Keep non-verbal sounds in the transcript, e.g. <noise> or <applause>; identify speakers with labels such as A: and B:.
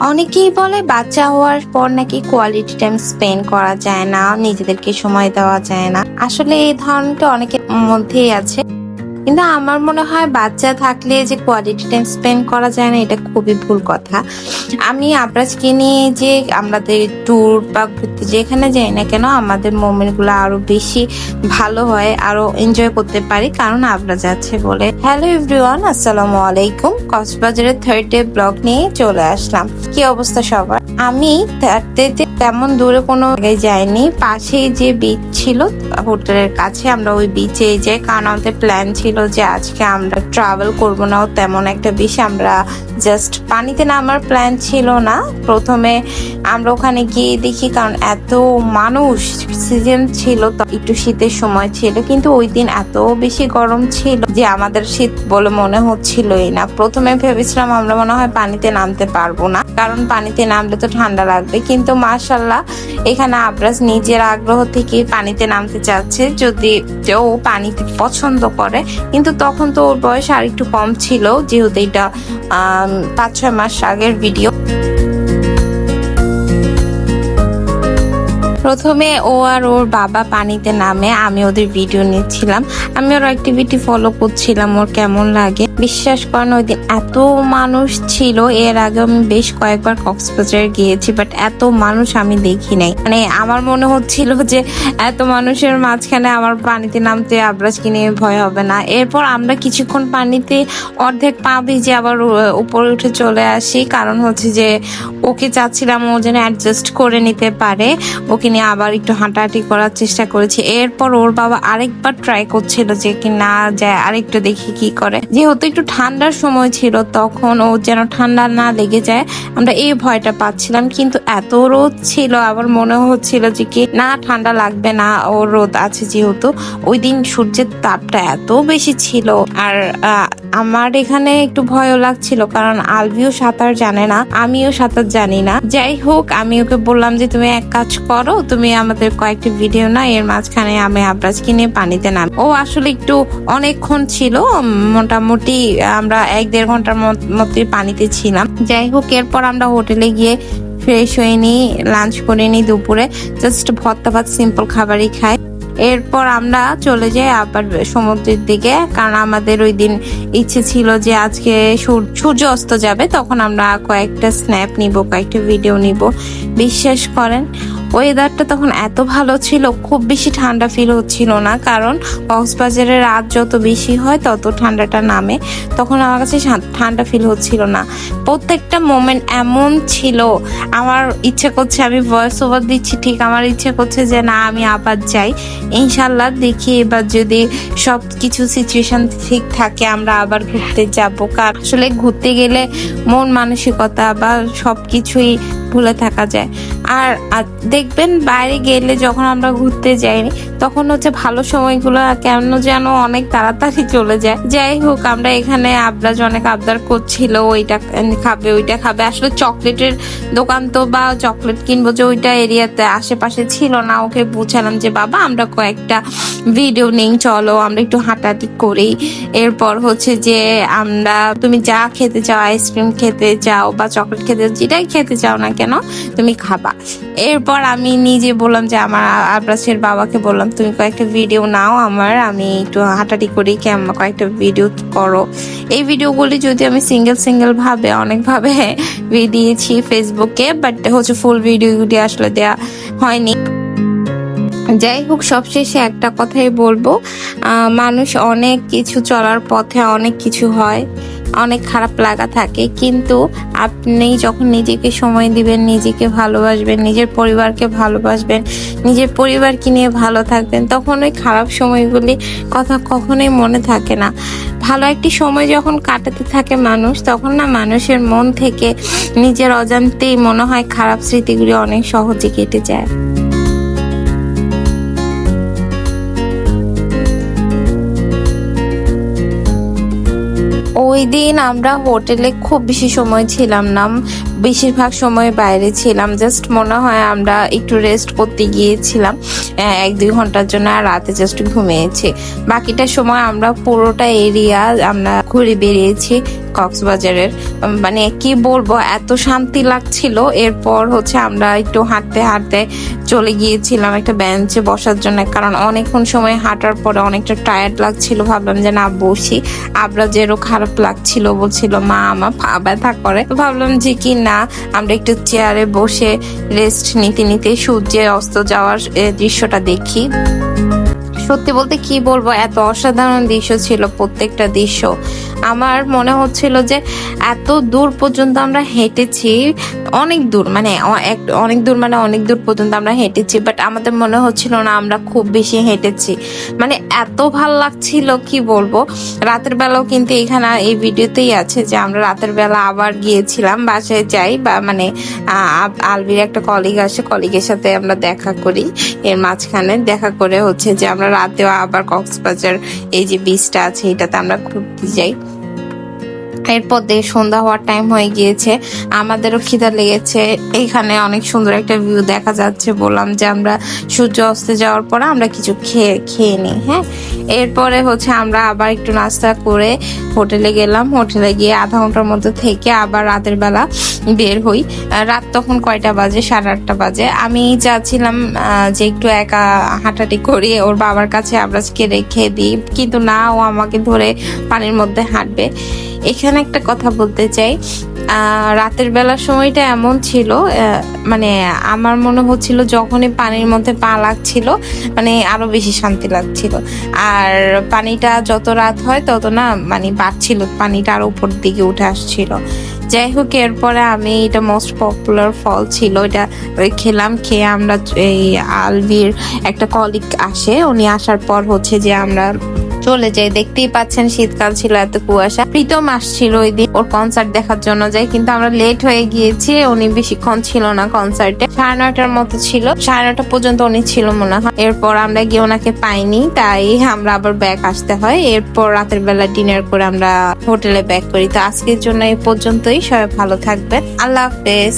A: অনেকেই বলে বাচ্চা হওয়ার পর নাকি কোয়ালিটি টাইম স্পেন্ড করা যায় না, নিজেদেরকে সময় দেওয়া যায় না। আসলে এই ধারণাটা অনেকের মধ্যেই আছে। কিন্তু আমার মনে হয় বাচ্চা থাকলে যে কোয়ালিটি টাইম স্পেন্ড করা যায় না, এটা খুবই ভুল কথা। আমি আবরাজকে নিয়ে যে আমাদের ট্যুর বা ঘুরতে যেখানে যাই না কেন, আমাদের মোমেন্টগুলো আরও বেশি ভালো হয়, আরও এনজয় করতে পারি, কারণ আবরাজ আছে বলে। হ্যালো এভরিওয়ান আসসালামু আলাইকুম। কক্সবাজারের থার্ড ডে ব্লগ নিয়ে চলে আসলাম। কি অবস্থা সবার? আমি থার্ড ডে তেমন দূরে কোনো জায়গায় যাইনি। পাশেই যে বিচ ছিল, হোটেলের কাছে আমরা ওই বিচে যাই কারণ আমাদের প্ল্যান ছিল যে আজকে আমরা ট্রাভেল করব না তেমন একটা বেশি আমরা জাস্ট পানিতে নামার প্ল্যান ছিল না। প্রথমে আমরা ওখানে গিয়ে দেখি কারণ এত মানুষ সিজন ছিল একটু শীতের সময় ছিল, কিন্তু ওই দিন এত বেশি গরম ছিল যে আমাদের শীত বলে মনে হচ্ছিলই না। প্রথমে ভেবেছিলাম আমরা মনে হয় পানিতে নামতে পারব না, কারণ পানিতে নামলে তো ঠান্ডা লাগবে, কিন্তু মাশাল্লাহ এখানে আবরাজ নিজের আগ্রহ থেকে পানিতে নামতে চাচ্ছে। যদি ও পানিতে পছন্দ করে, কিন্তু তখন তো ওর বয়স আর একটু কম ছিল, যেহেতু এটা পাঁচ ছয় মাস আগের ভিডিও প্রথমে ও আর ওর বাবা পানিতে নামে, আমি ওদের ভিডিও নিচ্ছিলাম। আমি ওর অ্যাক্টিভিটি ফলো করছিলাম, ওর কেমন লাগে। বিশ্বাস করেন, ওই দিন এত মানুষ ছিল, এর আগে আমি বেশ কয়েকবার কক্সবাজার গিয়েছি বাট এত মানুষ আমি দেখি নাই। মানে আমার মনে হচ্ছিল যে এত মানুষের মাঝখানে আমার পানিতে নামতে আবরাজকে নিয়ে ভয় হবে না। এরপর আমরা কিছুক্ষণ পানিতে অর্ধেক পা ভিজে আবার উপরে উঠে চলে আসি। কারণ হচ্ছে যে ওকে চাচ্ছিলাম ও যেন অ্যাডজাস্ট করে নিতে পারে, ওকে নিয়ে আবার একটু হাঁটাহাঁটি করার চেষ্টা করেছি। এরপর ওর বাবা আরেকবার ট্রাই করছিল যে কি না যায় আরেকটু দেখি কি করে। যেহেতু একটু ঠান্ডার সময় ছিল, তখন ও যেন ঠান্ডা না লেগে যায়, আমরা এই ভয়টা পাচ্ছিলাম। কিন্তু এত রোদ ছিল, আবার মনে হচ্ছিল যে কি না, ঠান্ডা লাগবে না ও রোদ আছে যেহেতু। ওই দিন সূর্যের তাপটা এত বেশি ছিল। আর আমার এখানে একটু ভয়ও লাগছিল, কারণ আলভিও সাঁতার জানে না, আমিও সাঁতার জানি না। যাই হোক, আমি ওকে বললাম যে তুমি এক কাজ করো তুমি আমাদের কয়েকটি ভিডিও না এর মাঝখানে আমি আবরাজকে নিয়ে পানিতে নাম। ও আসলে একটু অনেকক্ষণ ছিল, মোটামুটি আমরা এক দেড় ঘণ্টার মধ্যে পানিতে ছিলাম। যাই হোক, এরপর আমরা হোটেলে গিয়ে ফ্রেশ হয়ে নিই লাঞ্চ করে নিই দুপুরে জাস্ট ভর্তা ভাত সিম্পল খাবারই খাই। এরপর আমরা চলে যাই আবার সমুদ্রের দিকে, কারণ আমাদের ওই দিন ইচ্ছে ছিল যে আজকে সূর- সূর্য অস্ত যাবে, তখন আমরা কয়েকটা স্ন্যাপ নিব, কয়েকটা ভিডিও নিব। বিশ্বাস করেন ওয়েদারটা তখন এত ভালো ছিল, খুব বেশি ঠান্ডা ফিল হচ্ছিল না, কারণ কক্সবাজারে রাত যত বেশি হয় তত ঠান্ডাটা নামে। তখন আমার কাছে ঠান্ডা ফিল হচ্ছিল না। প্রত্যেকটা মোমেন্ট এমন ছিল, আমার ইচ্ছে করছে আমি ভয়েস ওভার দিচ্ছি, ঠিক আমার ইচ্ছে করছে যে না, আমি আবার যাই। ইনশাল্লাহ দেখি এবার যদি সব কিছু সিচুয়েশন ঠিক থাকে, আমরা আবার ঘুরতে যাব। কার আসলে ঘুরতে গেলে মন মানসিকতা বা সব কিছুই ভুলে থাকা যায়। আর দেখবেন বাইরে গেলে যখন আমরা ঘুরতে যাইনি, তখন হচ্ছে ভালো সময়গুলো কেন যেন অনেক তাড়াতাড়ি চলে যায়। যাই হোক, আমরা এখানে আবরাজ অনেক আবদার করছিল, ওইটা খাবে ওইটা খাবে। আসলে চকলেটের দোকান তো বা চকলেট কিনবো যে ওইটা এরিয়াতে আশেপাশে ছিল না, ওকে বুঝালাম যে, বাবা, আমরা কয়েকটা ভিডিও নেই, চলো, আমরা একটু হাঁটাহাঁটি করি। এরপর হচ্ছে যে, আমরা, তুমি যা খেতে চাও আইসক্রিম খেতে চাও বা চকলেট খেতে যেটাই খেতে চাও না কেন, তুমি খাবা। এরপর আমি নিজে বললাম যে আমার আবরাসের বাবাকে বললাম, তুমি কয়েকটা ভিডিও নাও আমার, আমি একটু হাঁটাহাঁটি করি কেমন কয়েকটা ভিডিও করো। এই ভিডিওগুলি যদি আমি সিঙ্গেল সিঙ্গেল ভাবে অনেকভাবে <laughs> দিয়েছি ফেসবুকে বাট হচ্ছে ফুল ভিডিওগুলি আসলে দেয়া হয়নি। যাই হোক, সবশেষে একটা কথাই বলব মানুষ অনেক কিছু চলার পথে অনেক কিছু হয়। অনেক খারাপ লাগা থাকে। কিন্তু আপনি যখন নিজেকে সময় দিবেন, নিজেকে ভালোবাসবেন, নিজের পরিবারকে ভালোবাসবেন, নিজের পরিবারকে নিয়ে ভালো থাকবেন, তখন ওই খারাপ সময়গুলি কথা কখনোই মনে থাকে না। ভালো একটি সময় যখন কাটাতে থাকে মানুষ, তখন না মানুষের মন থেকে নিজের অজান্তেই মনে হয় খারাপ স্মৃতিগুলি অনেক সহজে কেটে যায়। ওই দিন আমরা হোটেলে খুব বেশি সময় ছিলাম না। বেশিরভাগ সময় বাইরে ছিলাম। জাস্ট মনে হয় আমরা একটু রেস্ট করতে গিয়েছিলাম এক দুই ঘণ্টার জন্য আর রাতে জাস্ট ঘুমিয়েছি। বাকিটা সময় আমরা পুরোটা এরিয়া আমরা ঘুরে বেরিয়েছি কক্সবাজারের। মানে কি বলব, এত শান্তি লাগছিল। এরপর হচ্ছে আমরা একটু হাঁটতে হাঁটতে চলে গিয়েছিলাম একটা বেঞ্চে বসার জন্য। কারণ অনেকক্ষণ সময় হাঁটার পরে অনেকটা টায়ার্ড লাগছিল। ভাবলাম যে না, বসি। আবরা যেরও খারাপ লাগছিল, বলছিল, মা, আমার ব্যথা করে। ভাবলাম যে কি না, আমরা একটু চেয়ারে বসে রেস্ট নিতে নিতে সূর্যের অস্ত যাওয়ার দৃশ্যটা দেখি। সত্যি বলতে কি বলব, এত অসাধারণ দৃশ্য ছিল প্রত্যেকটা দৃশ্য। আমার মনে হচ্ছিল যে এত দূর পর্যন্ত আমরা হেঁটেছি অনেক দূর মানে অনেক দূর মানে অনেক দূর পর্যন্ত আমরা হেঁটেছি বাট আমাদের মনে হচ্ছিল না আমরা খুব বেশি হেঁটেছি। মানে এত ভালো লাগছিল, কি বলব? রাতের বেলাও কিন্তু এখানে এই ভিডিওতেই আছে যে আমরা রাতের বেলা আবার গিয়েছিলাম, বাসায় যাই, বা মানে আলবির একটা কলিগ আসে কলিগের সাথে আমরা দেখা করি। এর মাঝখানে দেখা করে হচ্ছে যে আমরা রাতেও আবার কক্সবাজার, এই যে বিচটা আছে, এটাতে আমরা ঘুরতে যাই। এরপর দিয়ে সন্ধ্যা হওয়ার টাইম হয়ে গিয়েছে। আমাদেরও খিদা লেগেছে। এখানে অনেক সুন্দর একটা ভিউ দেখা যাচ্ছে বললাম যে আমরা সূর্য অস্তে যাওয়ার পরে আমরা কিছু খেয়ে খেয়ে নিই হ্যাঁ? এরপরে হচ্ছে আমরা আবার একটু নাস্তা করে হোটেলে গেলাম। হোটেলে গিয়ে আধা ঘণ্টার মধ্যে থেকে আবার রাতের বেলা বের হই। রাত তখন কয়টা বাজে? সাড়ে আটটা বাজে। আমি চাচ্ছিলাম আহ, যে একটু একা হাঁটাহাঁটি করি। ওর বাবার কাছে আবরাজকে রেখে দিই। কিন্তু না ও আমাকে ধরে পানির মধ্যে হাঁটবে। এখানে একটা কথা বলতে চাই। রাতের বেলার সময়টা এমন ছিল মানে আমার মনে হচ্ছিল যখনই পানির মধ্যে পা লাগছিল মানে আরও বেশি শান্তি লাগছিল। আর পানিটা যত রাত হয় তত না মানে বাড়ছিল, পানিটা আরও উপর দিকে উঠে আসছিল। যাই হোক, এরপরে আমি এটা মোস্ট পপুলার ফল ছিল এটা ওই খেলাম, খেয়ে আমরা এই আলভির একটা কলিগ আসে, উনি আসার পর হচ্ছে যে আমরা চলে যাই দেখতেই পাচ্ছেন শীতকাল ছিল, এত কুয়াশা। প্রীতম আসছিল ওই দিন ওর কনসার্ট দেখার জন্য যাই কিন্তু আমরা লেট হয়ে গিয়েছি, উনি বেশিক্ষণ ছিল না কনসার্টে সাড়ে নয়টার মতো ছিল, সাড়ে নয়টা পর্যন্ত উনি ছিল মনে হয়। এরপর আমরা গিয়ে ওনাকে পাইনি, তাই আমরা আবার ব্যাক আসতে হয়। এরপর রাতের বেলা ডিনার করে আমরা হোটেলে ব্যাক করি। তো আজকের জন্য এই পর্যন্তই, সবাই ভালো থাকবেন। আল্লাহ হাফেজ।